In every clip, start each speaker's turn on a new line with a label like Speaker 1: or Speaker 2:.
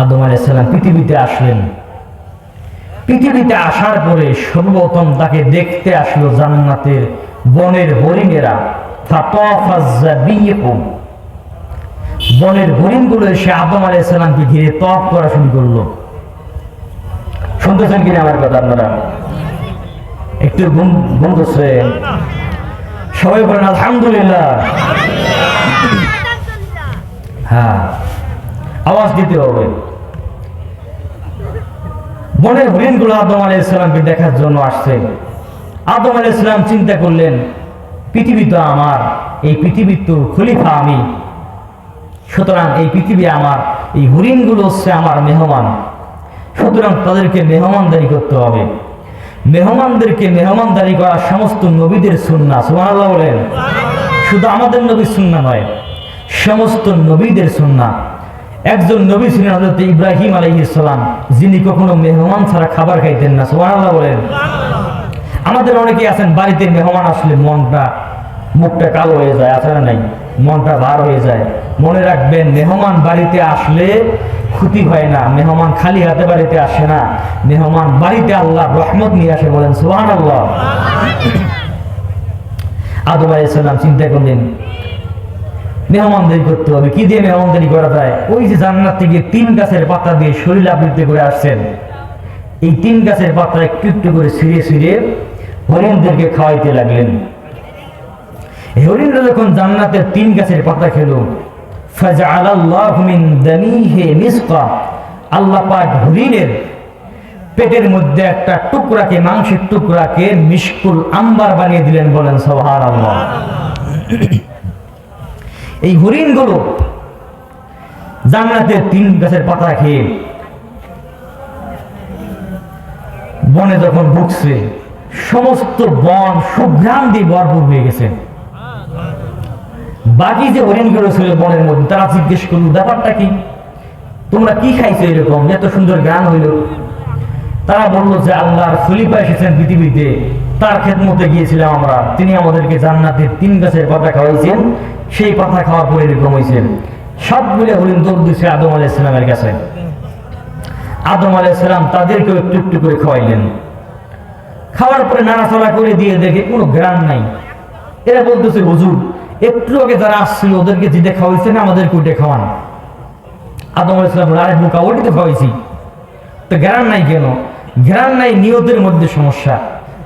Speaker 1: আদম আলাইসাল্লাম পৃথিবীতে আসলেন। পৃথিবীতে আসার পরে সর্বপ্রথম তাকে দেখতে আসলো জান্নাতের বনের হরিণেরা। বনের হরিণগুলো এসে আদম আলাইসাল্লামকে ঘিরে তপ করা শুরু করল। শুনতেছেন কিনা আমার কথা আপনারা? একটু ঘুম ঘুম সবাই বলেন আলহামদুলিল্লাহ। হ্যাঁ। আওয়াজ দিতে হবে। বনের হরিণগুলো আদম আলাইসালামকে দেখার জন্য আসছে। আদম আলাইসালাম চিন্তা করলেন, পৃথিবী তো আমার, এই পৃথিবীর তো খলিফা আমি। সুতরাং এই পৃথিবী আমার, এই হরিণগুলো হচ্ছে আমার মেহমান। সুতরাং তাদেরকে মেহমানদারি করতে হবে। মেহমানদেরকে মেহমানদারি করা সমস্ত নবীদের সুন্না সুবহানাল্লাহ বলেন। শুধু আমাদের নবীর সুন্না নয়, সমস্ত নবীদের সুন্না একজন নবী ছিলেন হজরত ইব্রাহিম আলাইহিসসালাম যিনি কখনো মেহমান ছাড়া খাবার খাইতেন না সুবহানাল্লাহ বলেন। আমাদের অনেকে আছেন বাড়িতে মেহমান আসলে মনটা মুখটা কালো হয়ে যায় আছে না নাই? মনটা ভার হয়ে যায়। মনে রাখবেন মেহমান বাড়িতে আসলে ক্ষতি হয় না মেহমান খালি হাতে বাড়িতে আসে না। মেহমান বাড়িতে আল্লাহ রহমত নিয়ে আসে বলেন সুহান আল্লাহ আদম আলাইসাল্লাম চিন্তা করলেন মেহমানদারি করতে হবে। কি দিয়ে মেহমানদারি করা যায়? ওই যে জান্নাত থেকে তিন গাছের পাতা দিয়ে শরীর আবৃত্তি করে আসছেন। এই তিন গাছের পাতা একটু একটু করে ছিঁড়ে ছিঁড়ে হরিণদেরকে খাওয়াইতে লাগলেন। হরিণরা যখন জান্নাতের তিন গাছের পাতা খেলো আল্লাহ পাক হরিণের পেটের মধ্যে একটা টুকরাকে, মাংসের টুকরাকে মিশকুল আম্বার বানিয়ে দিলেন বলেন, সুবহানাল্লাহ। এই হরিণগুলো জান্নাতের তিন গাছের পাতা খেয়ে বনে যখন ঢুকছে সমস্ত বন সুঘ্রাণ দিয়ে ভরপুর হয়ে গেছে। বাকি যে হরিণগুলো ছিল বনের মধ্যে, তারা জিজ্ঞেস করল, ব্যাপারটা কি? তোমরা কি খাইছো এরকম? এত সুন্দর গান হইল। তারা বলল যে, আল্লাহর খলিফা এসেছেন পৃথিবীতে। তার খেদমতে গিয়েছিলাম আমরা। তিনি আমাদেরকে জান্নাতের তিন গাছের পাতা খাওয়াইছেন, সেই পাতা খাওয়ার পরে এরকম হয়েছে সবগুলো হরিণ দৌড় আদম আলাইসালামের কাছে। আদম আলাইসালাম তাদেরকেও একটু একটু করে খাওয়াইলেন। খাওয়ার পরে নাড়াচড়া করে দিয়ে দেখে কোনো গ্রাম নাই। এরা বলতেছে, হুজুর, একটু আগে যারা আসছিল ওদেরকে যেটা খাওয়াইছেন আমাদেরকে ওইটা খাওয়ান। আদম আলাইসালাম আরে বোকা, ওইটা তো খাওয়াইছি। তো গ্রাম নাই কেন? গ্রাম নাই, নিয়তের মধ্যে সমস্যা।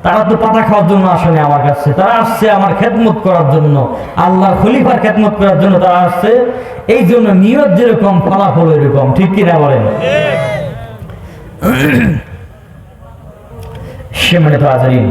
Speaker 1: তারা তো পাতা খাওয়ার জন্য আসেনি আমার কাছে। তারা আসছে আমার খেদমত করার জন্য। আল্লাহ খলিফার খেদমত করার জন্য তারা আসছে। এই জন্য নিয়ত যেরকম ফলাফল এরকম ঠিক কিনা বলেন? সে মানে তো আজারিন।